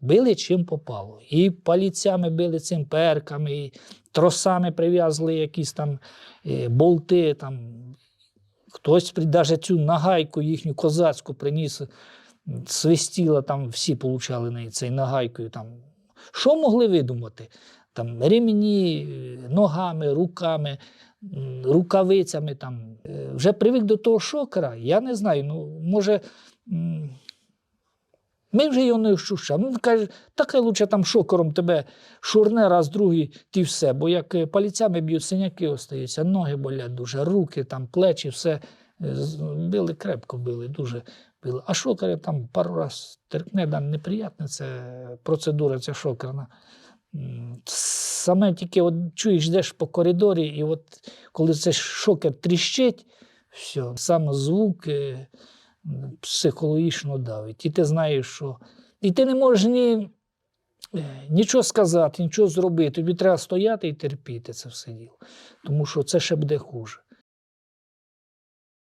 Били чим попало. І паліцями били цим перками, і тросами прив'язали якісь там е, болти. Там. Хтось навіть цю нагайку їхню козацьку приніс, свистіла, там всі получали неї цей нагайкою. Там. Що могли видумати? Там ремені е, ногами, руками, рукавицями. Там. Е, Вже привик до того шокера. Я не знаю. Ну, може, ми вже його не ощущаємо. Він каже, так хай лучше там шокером тебе шурне раз, другий, ти все. Бо як е, паліцями б'ють, синяки остаються, ноги болять дуже, руки, там, плечі, все. Е, Били крепко, били, дуже били. А шокери там пару раз теркне, да, неприємна це процедура, ця шокерна. Саме тільки от чуєш, йдеш по коридорі, і от коли цей шокер тріщить, все, сам звук е, психологічно давить. І ти знаєш, що. І ти не можеш ні, е, нічого сказати, нічого зробити. Тобі треба стояти і терпіти це все діло. Тому що це ще буде хуже.